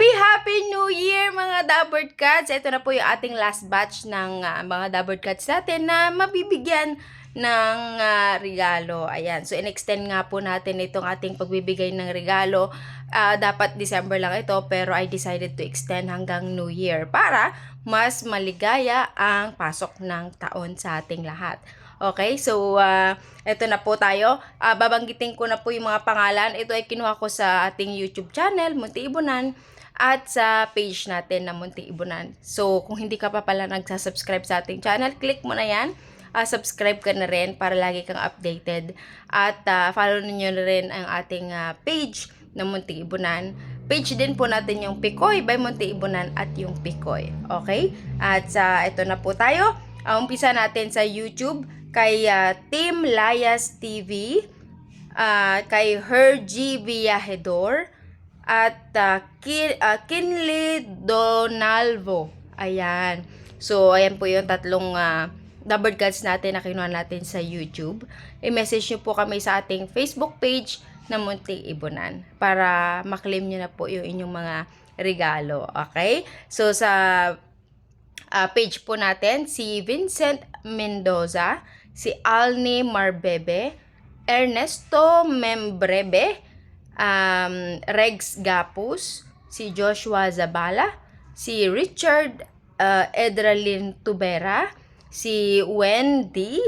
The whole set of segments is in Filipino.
Happy, Happy New Year mga Dabbard Cats! Ito na po yung ating last batch ng ah, mga Dabbard Cats natin na mabibigyan ng ah, regalo. Ayan. So, in-extend nga po natin itong ating pagbibigay ng regalo. Ah, dapat December lang ito, pero I decided to extend hanggang New Year para mas maligaya ang pasok ng taon sa ating lahat. Okay, so ah, eto na po tayo. Ah, babanggitin ko na po yung mga pangalan. Ito ay kinuha ko sa ating YouTube channel, Munti Ibunan, at sa page natin na Munti Ibunan. So, kung hindi ka pa pala nagsasubscribe sa ating channel, click mo na yan. Ah, subscribe ka na rin para lagi kang updated. At ah, follow ninyo na rin ang ating ah, page na Munti Ibunan. Page din po natin yung Pikoy by Munti Ibunan at yung Pikoy. Okay? At sa ito na po tayo. Ang umpisa natin sa YouTube kay ah, Team Layas TV, ah, kay Hergy Villahedor, at ah, Ki- ah, Kinley Donalvo. Ayan. So, ayan po yung tatlong uh, double cards natin na kinuha natin sa YouTube. I-message nyo po kami sa ating Facebook page na Munting Ibunan para maklaim nyo na po yung inyong mga regalo. Okay? So, sa ah, page po natin, si Vincent Mendoza, si Alni Marbebe, Ernesto Membrebe, um, Rex Gapus, si Joshua Zabala, si Richard uh, Edralin Tubera, si Wendy,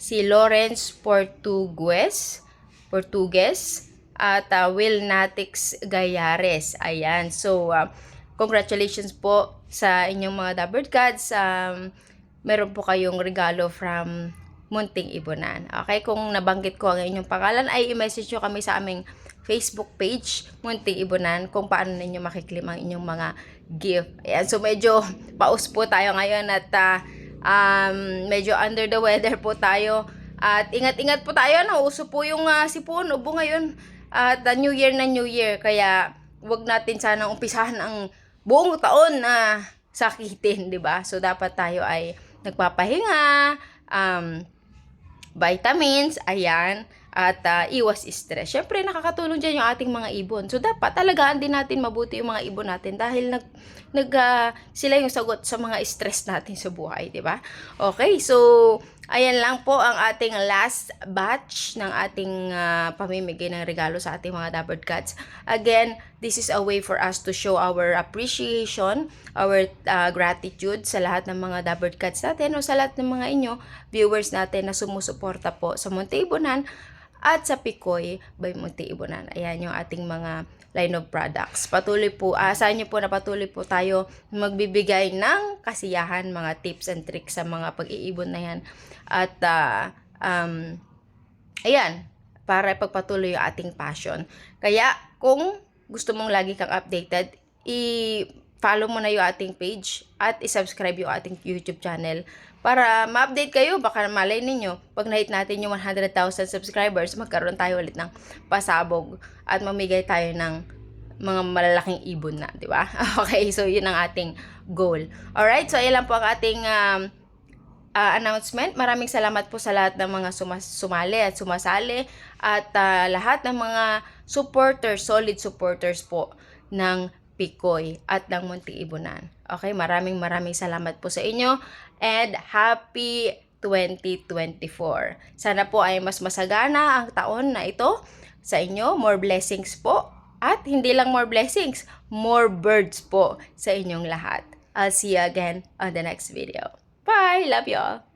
si Lawrence Portugues, Portugues, at uh, Will Natix Gayares. Ayan. So, uh, congratulations po sa inyong mga Dabbard Gods. Um, meron po kayong regalo from Munting Ibunan. Okay, kung nabanggit ko ang inyong pangalan, ay i-message nyo kami sa aming Facebook page, Munting Ibunan, kung paano ninyo makiklaim ang inyong mga gift. Ayan, so medyo paus po tayo ngayon at ah, um, medyo under the weather po tayo. At ingat-ingat po tayo, nauso po yung ah, sipon, ubo ngayon. At ah, New Year na New Year, kaya wag natin sana umpisahan ang buong taon na sakitin, di ba? So, dapat tayo ay nagpapahinga, um, vitamins, ayan, at ah, iwas stress. Syempre, nakakatulong dyan yung ating mga ibon. So, dapat talagaan din natin mabuti yung mga ibon natin dahil nag, nag ah, sila yung sagot sa mga stress natin sa buhay, di ba? Okay, so, ayan lang po ang ating last batch ng ating ah, pamimigay ng regalo sa ating mga Dabbard Cats. Again, this is a way for us to show our appreciation, our ah, gratitude sa lahat ng mga Dabbard Cats natin o sa lahat ng mga inyo viewers natin na sumusuporta po sa Monte at sa Picoy by Monte Ibonan. Ayan yung ating mga line of products. Patuloy po, asahan niyo po na patuloy po tayo magbibigay ng kasiyahan, mga tips and tricks sa mga pag-iibon na yan. At, ah, um, ayan, para ipagpatuloy yung ating passion. Kaya, kung gusto mong lagi kang updated, i-follow mo na yung ating page at i-subscribe yung ating YouTube channel para ma-update kayo. Baka malay ninyo, pag na-hit natin yung 100,000 subscribers, magkaroon tayo ulit ng pasabog at mamigay tayo ng mga malalaking ibon na, di ba? Okay, so yun ang ating goal. Alright, so ayan lang po ang ating um, uh, announcement. Maraming salamat po sa lahat ng mga sumas- sumali at sumasali at uh, lahat ng mga supporters, solid supporters po ng Pikoy at ng Munti Ibunan. Okay, maraming maraming salamat po sa inyo and happy 2024. Sana po ay mas masagana ang taon na ito sa inyo. More blessings po. At hindi lang more blessings, more birds po sa inyong lahat. I'll see you again on the next video. Bye! Love you all!